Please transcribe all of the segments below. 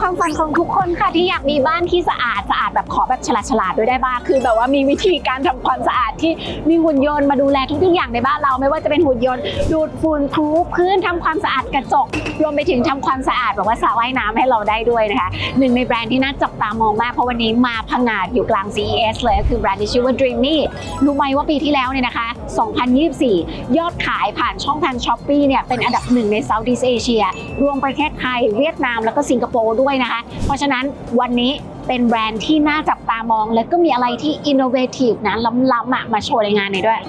ความฝันของทุกคนค่ะที่อยากมีบ้านที่สะอาดสะอาดแบบขอแบบฉลาดฉลาดด้วยได้บ้างคือแบบว่ามีวิธีการทำความสะอาดที่มีหุ่นยนต์มาดูแลทุกๆอย่างในบ้านเราไม่ว่าจะเป็นหุ่นยนต์ดูดฝุ่นทูพื้นทำความสะอาดกระจก รวมไปถึงทำความสะอาดแบบว่าสระว่ายน้ำให้เราได้ด้วยนะคะหนึ่งในแบรนด์ที่น่าจับตามองมากเพราะวันนี้มาพังงาดอยู่กลาง CES เลยก็คือแบรนด์ที่ชื่อว่า Dreamy รู้ไหมว่าปีที่แล้วเนี่ยนะคะ 2024 ยอดขายผ่านช่องทาง s h อ p e e เนี่ยเป็นอันดับหนึ่งใน Southeast Asia รวมประเทศไทยเวียดนามแล้วก็สิงคโปร์ด้วยนะคะเพราะฉะนั้นวันนี้เป็นแบรนด์ที่น่าจับตามอง และก็มีอะไรที่อินโนเวทีฟนะล้ำๆมาโชว์ในงานนี้ด้วย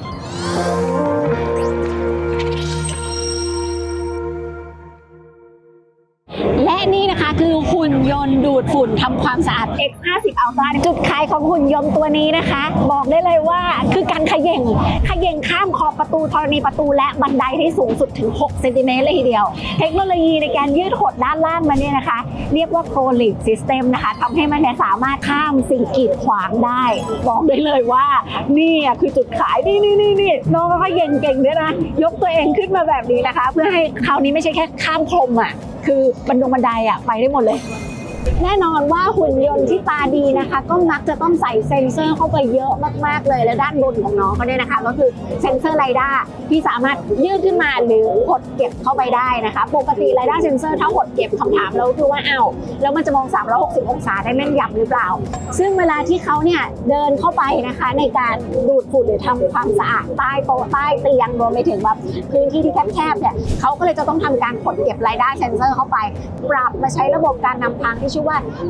ดูดฝุ่นทำความสะอาด X50 Ultra จุดขายของหุ่นยนต์ตัวนี้นะคะ บอกได้เลยว่าคือการขย่งขย่งข้ามขอบประตูธรณีประตูและบันไดที่สูงสุดถึง6เซนติเมตรเลยทีเดียว เทคโนโลยีในการยืดหดด้านล่างมันเนี่ยนะคะ เรียกว่า Pro Leap System นะคะทำให้มันเนี่ยสามารถข้ามสิ่งกีดขวางได้ บอกได้เลยว่านี่คือจุดขายนี่นี่นี่นี่น้องก็เขย่งเก่งด้วยนะยกตัวเองขึ้นมาแบบนี้นะคะ เพื่อให้คราวนี้ไม่ใช่แค่ข้ามพรมอะคือบันดงบันไดอะไปได้หมดเลย แน่นอนว่าหุ่นยนต์ที่ตาดีนะคะ ก็มักจะต้องใส่เซ็นเซอร์เข้าไปเยอะมาก ๆ เลย และด้านบนของน้องเขาเนี่ยนะคะ ก็คือเซ็นเซอร์ไรด้าที่สามารถยืดขึ้นมาหรือหดเก็บเข้าไปได้นะคะ ปกติไรด้าเซ็นเซอร์ถ้าหดเก็บคำถามเราคือว่าเอ้าแล้วมันจะมอง 360 องศาได้แม่นยำหรือเปล่า ซึ่งเวลาที่เขาเนี่ยเดินเข้าไปนะคะ ในการดูดฝุ่นหรือทำความสะอาดใต้โต๊ะใต้เตียงรวมไปถึงแบบพื้นที่ที่แคบๆเนี่ยเขาก็เลยจะต้องทำการกดเก็บไรด้เซนเซอร์เข้าไป ปรับมาใช้ระบบการนำทางที่ชื่อว่า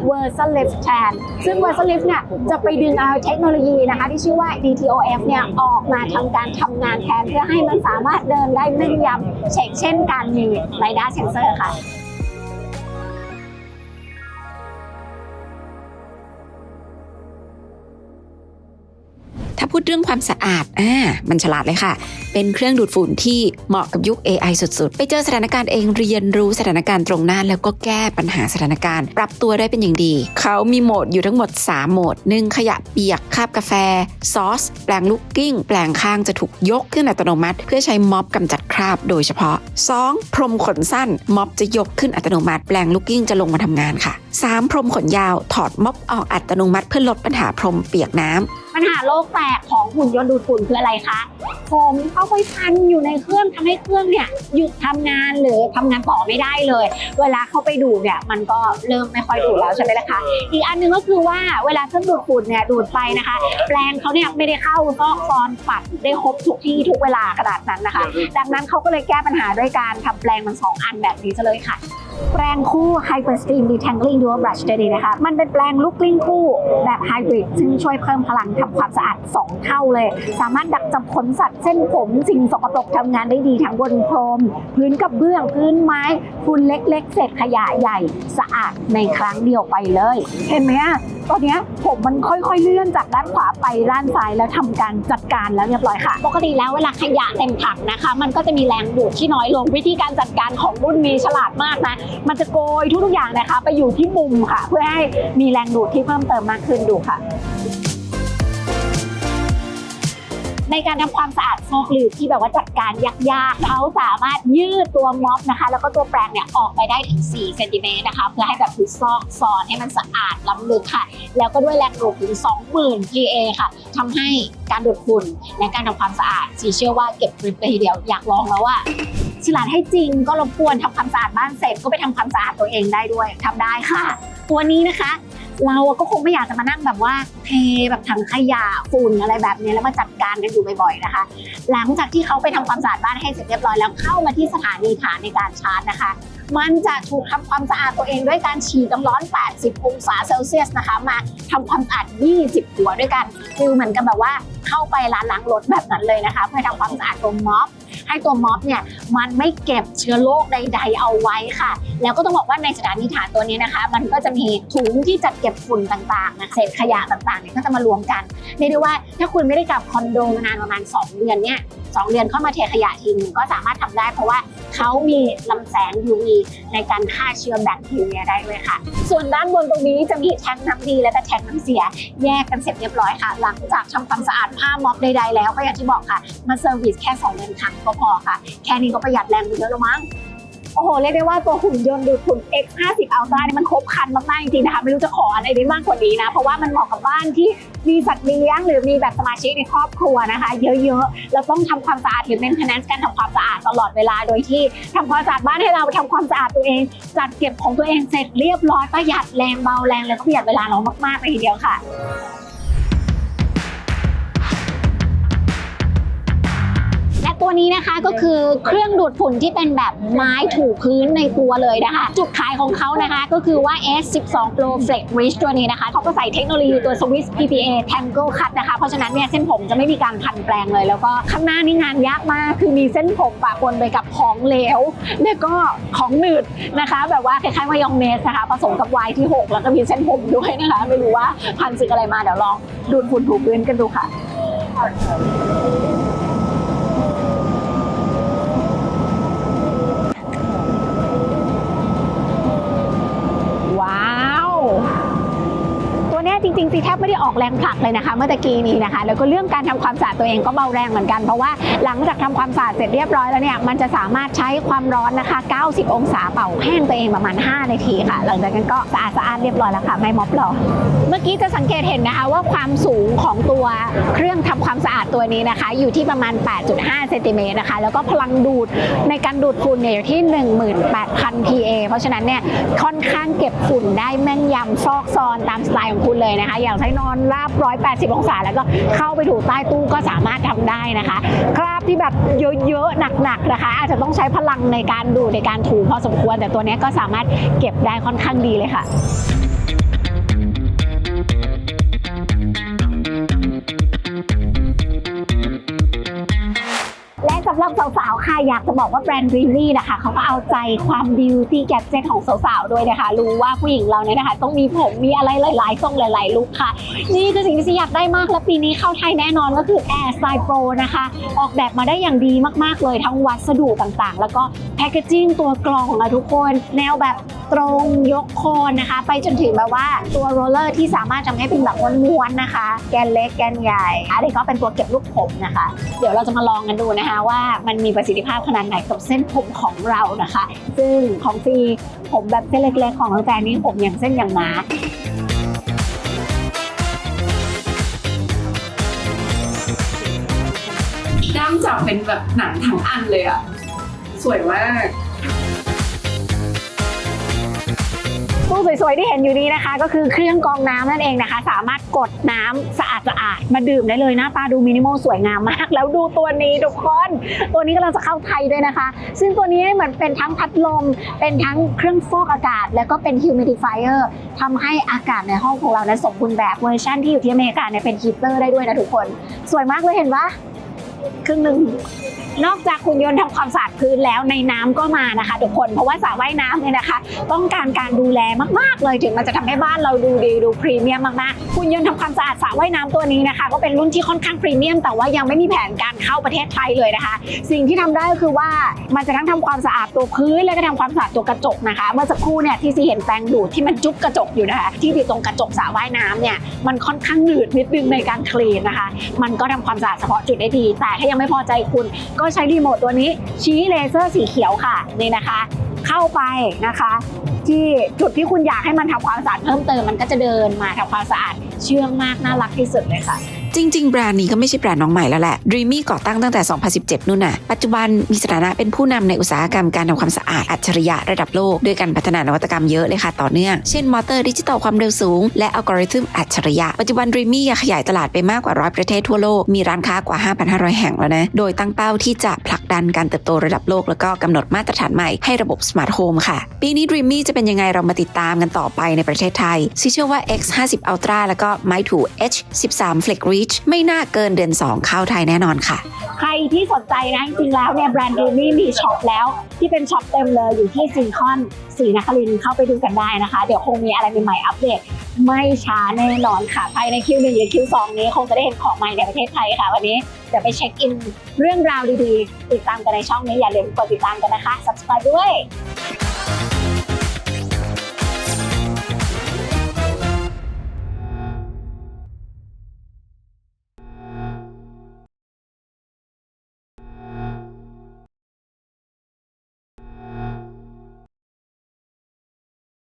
Versa Lift แทนซึ่ง Versa Lift เนี่ยจะไปดึงเอาเทคโนโลยีนะคะ ที่ชื่อว่า DTOF เนี่ยออกมาทำการทำงานแทนเพื่อให้มันสามารถเดินได้แม่นยำเช็คเช่นการมีรายได้เซนเซอร์ค่ะ ถ้าพูดเรื่องความสะอาดอ่ามันฉลาดเลยค่ะ เป็นเครื่องดูดฝุ่นที่เหมาะกับยุค AI สุดๆ ไปเจอสถานการณ์เองเรียนรู้สถานการณ์ตรงหน้าแล้วก็แก้ปัญหาสถานการณ์ ปรับตัวได้เป็นอย่างดี เขามีโหมดอยู่ทั้งหมด 3 โหมด 1. ขยะเปียกคาบกาแฟ ซอส แปลงลูกกิ้ง แปลงข้างจะถูกยกขึ้นอัตโนมัติ เพื่อใช้ม็อบกำจัดคราบโดยเฉพาะ 2. พรมขนสั้นม็อบจะยกขึ้นอัตโนมัติ แปลงลูกกิ้งจะลงมาทำงานค่ะ 3. พรมขนยาวถอดม็อบออกอัตโนมัติเพื่อลดปัญหาพรมเปียกน้ำ ปัญหาโลกแตกของหุ่นยนต์ดูดฝุ่นคืออะไรคะผมเข้าไปพันอยู่ในเครื่องทำให้เครื่องเนี่ยหยุดทำงานหรือทำงานต่อไม่ได้เลย เวลาเข้าไปดูดเนี่ยมันก็เริ่มไม่ค่อยดูดแล้วใช่ไหมล่ะคะอีกอันหนึงก็คือว่าเวลาเครื่องดูดฝุ่นเนี่ยดูดไปนะคะ แปลงเขาเนี่ยไม่ได้เข้าซอกซอนปัดได้ครบทุกที่ทุกเวลาขนาดนั้นนะคะ ดังนั้นเขาก็เลยแก้ปัญหาด้วยการทำแปลงมันสองอันแบบนี้ซะเลยค่ะ แปลงคู่ Hyper Steam Detangling Dual Brush ตัวนี้นะคะ มันเป็นแปลงลูกกลิ้งคู่แบบไฮบริดซึ่งช่วยเพิ่มพลังทำความสะอาด 2 เท่าเลย สามารถดักจับขนสัตว์เส้นผมสิ่งสกปรกทำงานได้ดีทั้งบนพรม พื้นกับเบื้องพื้นไม้ฝุ่นเล็กๆเศษขยะใหญ่สะอาดในครั้งเดียวไปเลย เห็นไหมอะ ตอนนี้ผมมันค่อยๆเลื่อนจากด้านขวาไปด้านซ้ายแล้วทำการจัดการแล้วเรียบร้อยค่ะ ปกติแล้วเวลาขยะเต็มถังนะคะ มันก็จะมีแรงดูดที่น้อยลงวิธีการจัดการของรุ่นนี้ฉลาดมากนะ มันจะโกยทุกๆอย่างนะคะ ไปอยู่ที่มุมค่ะ เพื่อให้มีแรงดูดที่เพิ่มเติมมากขึ้นดูค่ะ ในการทำความสะอาดซอกหลืบที่แบบว่าจัดการยากๆเขาสามารถยืดตัวม็อบนะคะ แล้วก็ตัวแปรงเนี่ยออกไปได้ถึง4เซนติเมตรนะคะเพื่อให้แบบคือซอกซอนให้มันสะอาดล้ำลึกค่ะ แล้วก็ด้วยแรงดูดถึง 20,000 PA ค่ะทำให้การดูดฝุ่นและการทำความสะอาดสีเชื่อว่าเก็บกริบเลยทีเดียวอยากลองแล้วอะฉลาดให้จริงก็รบกวนทำความสะอาดบ้านเสร็จก็ไปทำความสะอาดตัวเองได้ด้วยทำได้ค่ะ ตัวนี้นะคะ เราก็คงไม่อยากจะมานั่งแบบว่าเทแบบถังขยะฝุ่นอะไรแบบนี้แล้วมาจัดการกันอยู่บ่อยๆนะคะ หลังจากที่เขาไปทำความสะอาดบ้านให้เสร็จเรียบร้อยแล้วเข้ามาที่สถานีฐานในการชาร์จนะคะ มันจะถูกทำความสะอาดตัวเองด้วยการฉีดน้ำร้อน 80 องศาเซลเซียสนะคะ มาทำความสะอาด 20 หัวด้วยกันคือเหมือนกับแบบว่าเข้าไปร้านล้างรถแบบนั้นเลยนะคะ เพื่อทำความสะอาดตัวม็อบ ให้ตัวม็อบเนี่ยมันไม่เก็บเชื้อโรคใด ๆ เอาไว้ค่ะ แล้วก็ต้องบอกว่าในสถานีฐานตัวนี้นะคะ มันก็จะมีถุงที่จัดเก็บฝุ่นต่างๆนะเศษขยะต่างๆเนี่ยก็จะมารวมกันเรียกได้ว่าถ้าคุณไม่ได้กลับคอนโดมานานประมาณ 2 เดือนเนี่ยสองเดือนเข้ามาเทขยะทีนึงก็สามารถทำได้ เพราะว่าเขามีลำแสง UV ในการฆ่าเชื้อแบคทีเรียได้ด้วยค่ะ ส่วนด้านบนตรงนี้จะมีแทงน้ำดีและก็แทงน้ำเสียแยกกันเสร็จเรียบร้อยค่ะ หลังจากทำความสะอาดผ้าม็อบใดๆแล้วก็อย่างที่บอกค่ะมาเซอร์วิสแค่2เดือนครั้งก็พอค่ะ แค่นี้ก็ประหยัดแรงไปเยอะแล้วมั้ง อ้โหเรียกได้ว่าตัวหุ่นยนต์ดูดฝุ่น X 50 Ultra นี่มันครบครันมากๆจริงๆนะคะไม่รู้จะขออะไรได้มากกว่านี้นะ เพราะว่ามันเหมาะกับบ้านที่มีสัตว์เลี้ยงหรือมีแบบสมาชิกในครอบครัวนะคะ เยอะๆแล้วต้องทำความสะอาดหรือ maintenance การทำความสะอาดตลอดเวลาโดยที่ทำความสะอาดบ้านให้เราทำความสะอาดตัวเอง จัดเก็บของตัวเองเสร็จเรียบร้อยประหยัดแรงเบาแรงแล้วก็ประหยัดเวลาเรามากๆเลยทีเดียวค่ะ ตัวนี้นะคะก็คือเครื่องดูดฝุ่นที่เป็นแบบไม้ถูพื้นในตัวเลยนะคะ จุดขายของเขานะคะก็คือว่า S12 Pro Flex Reach ตัวนี้นะคะเขาก็ใส่เทคโนโลยีตัว Swiss PPA Tangle Cut นะคะ เพราะฉะนั้นเนี่ยเส้นผมจะไม่มีการพันแปลงเลย แล้วก็ข้างหน้านี่งานยากมาก คือมีเส้นผมปะปนไปกับของเหลวแล้วก็ของหนืดนะคะ แบบว่าคล้ายๆมายองเนสนะคะผสมกับไวน์ที่ 6 แล้วก็มีเส้นผมด้วยนะคะ ไม่รู้ว่าพันสึกอะไรมาเดี๋ยวลองดูดฝุ่นถูพื้นกันดูค่ะ ว้าว ตัวเนี้ยจริงๆ ซีแทบไม่ได้ออกแรงผลักเลยนะคะเมื่อตะกี้นี้นะคะ แล้วก็เรื่องการทำความสะอาดตัวเองก็เบาแรงเหมือนกัน เพราะว่าหลังจากทำความสะอาดเสร็จเรียบร้อยแล้วเนี่ยมันจะสามารถใช้ความร้อนนะคะ 90 องศาเป่าแห้งตัวเองประมาณ 5 นาทีค่ะ หลังจากนั้นก็สะอาดสะอาดเรียบร้อยแล้วค่ะไม่ม็อบหรอกเมื่อกี้จะสังเกตเห็นนะคะว่าความสูงของตัวเครื่องทำความสะอาดตัวนี้นะคะ อยู่ที่ประมาณ 8.5 เซนติเมตรนะคะ แล้วก็พลังดูดในการดูดฝุ่นเนี่ยอยู่ที่ 18,000 PA เพราะฉะนั้นเนี่ยค่อนข้างเก็บฝุ่นได้แม่นยำซอกซอนตามสไตล์ของคุณเลยนะคะอย่างใช้นอนราบ 180 องศา แล้วก็เข้าไปถูใต้ตู้ก็สามารถทำได้นะคะ คราบที่แบบเยอะๆหนักๆนะคะ อาจจะต้องใช้พลังในการดูในการถูพอสมควร แต่ตัวนี้ก็สามารถเก็บได้ค่อนข้างดีเลยค่ะและสำหรับสาว ค่ะอยากจะบอกว่าแบรนด์ Dreamy นะคะเขาก็เอาใจความบิวตี้แก d เจ t ของสาวๆด้วยนะคะ รู้ว่าผู้หญิงเราเนี่ยนะคะ ต้องมีผมมีอะไรหลายๆทรงหลายๆลุคค่ะ นี่คือสิ่งที่ซีอยากได้มากและปีนี้เข้าไทยแน่นอนก็คือ Air Style Pro นะคะ ออกแบบมาได้อย่างดีมากๆเลยทั้งวัสดุต่างๆ แล้วก็แพคเกจิ้งตัวกรองนะทุกคน แนวแบบตรงยกโคนนะคะ ไปจนถึงแบบว่าตัวโรลเลอร์ที่สามารถทำให้เป็นแบบม้วนๆนะคะ แกนเล็กแกนใหญ่อันนี้ก็เป็นตัวเก็บลูกผมนะคะ เดี๋ยวเราจะมาลองกันดูนะคะว่ามันมีประสิทธิภาพขนาดไหนกับเส้นผมของเรานะคะ ซึ่งของซีผมแบบเส้นเล็กๆ ของน้องแจนนี่ผมอย่างเส้นอย่างหนาด้ามจับเป็นแบบหนังทั้งอันเลยอะสวยมาก ตู้สวยๆที่เห็นอยู่นี้นะคะ ก็คือเครื่องกรองน้ำนั่นเองนะคะ สามารถกดน้ำสะอาดสะอาดๆมาดื่มได้เลยหน้าตาดูมินิมอลสวยงามมาก แล้วดูตัวนี้ทุกคน ตัวนี้กำลังจะเข้าไทยด้วยนะคะ ซึ่งตัวนี้เหมือนเป็นทั้งพัดลม เป็นทั้งเครื่องฟอกอากาศ แล้วก็เป็น humidifier ทำให้อากาศในห้องของเรานั้นสมบูรณ์แบบเวอร์ชันที่อยู่ที่อเมริกาเนี่ยเป็นฮีเตอร์ได้ด้วยนะทุกคน สวยมากเลยเห็นปะ ครึ่งหนึ่งนอกจากหุ่นยนต์ทำความสะอาดพื้นแล้วในน้ำก็มานะคะทุกคนเพราะว่าสระว่ายน้ำเนี่ยนะคะ ต้องการการดูแลมากๆเลยถึงมันจะทำให้บ้านเราดูดีดูพรีเมียมมากๆหุ่นยนต์ทำความสะอาดสระว่ายน้ำตัวนี้นะคะ ก็เป็นรุ่นที่ค่อนข้างพรีเมียม แต่ว่ายังไม่มีแผนการเข้าประเทศไทยเลยนะคะ สิ่งที่ทำได้ก็คือว่ามันจะทั้งทำความสะอาดตัวพื้น และก็ทำความสะอาดตัวกระจกนะคะ เมื่อสักครู่เนี่ยที่ซีเห็นแปรงดูดที่มันจุ๊บกระจกอยู่นะคะ ที่ติดตรงกระจกสระว่ายน้ำเนี่ยมันค่อนข้างหนืดนิดนึงในการคลีนนะคะ มันก็ทำความสะอาดเฉพาะจุดได้ดีแต่ถ้ายังไม่พอใจคุณ ก็ใช้รีโมทตัวนี้ชี้เลเซอร์สีเขียวค่ะนี่นะคะ เข้าไปนะคะ ที่จุดที่คุณอยากให้มันทำความสะอาดเพิ่มเติมมันก็จะเดินมาทำความสะอาดเชื่องมากน่ารักที่สุดเลยค่ะจริง ๆ แบรนด์นี้ก็ไม่ใช่แบรนด์น้องใหม่แล้วแหละ Dreamy ก่อตั้งตั้งแต่ 2017 นู่นน่ะ ปัจจุบันมีสถานะเป็นผู้นำในอุตสาหกรรมการทำความสะอาดอัจฉริยะระดับโลก ด้วยการพัฒนานวัตกรรมเยอะเลยค่ะ ต่อเนื่อง เช่นมอเตอร์ดิจิตอลความเร็วสูง และอัลกอริทึมอัจฉริยะ ปัจจุบัน Dreamy ขยายตลาดไปมากกว่าร้อยประเทศทั่วโลก มีร้านค้ากว่า 5,500 แห่งแล้วนะ โดยตั้งเป้าที่จะผลักดันการเติบโตระดับโลกแล้วก็กำหนดมาตรฐานใหม่ให้ระบบ Smart Home ค่ะ ปีนี้ Dreamy จะเป็นยังไงเรามาติดตามกันต่อไปในประเทศไทยซิเชื่อว่า X 50 Ultra แล้วก็ไม้ถู H 13 Flex Reach ไม่น่าเกินเดือน 2 เข้าไทยแน่นอนค่ะ ใครที่สนใจนะ จริงๆแล้วเนี่ยแบรนด์ดูนี่มีช็อปแล้ว ที่เป็นช็อปเต็มเลยอยู่ที่ซิงคอนสีนครินเข้าไปดูกันได้นะคะ เดี๋ยวคงมีอะไรใหม่ๆอัปเดต ไม่ช้าแน่นอนค่ะ ภายในคิวหนึ่งหรือคิวสองนี้ คงจะได้เห็นของใหม่ในประเทศไทยค่ะ วันนี้เดี๋ยวไปเช็คอินเรื่องราวดีๆ ติดตามกันในช่องนี้อย่าลืมกดติดตามกันนะคะ subscribe ด้วย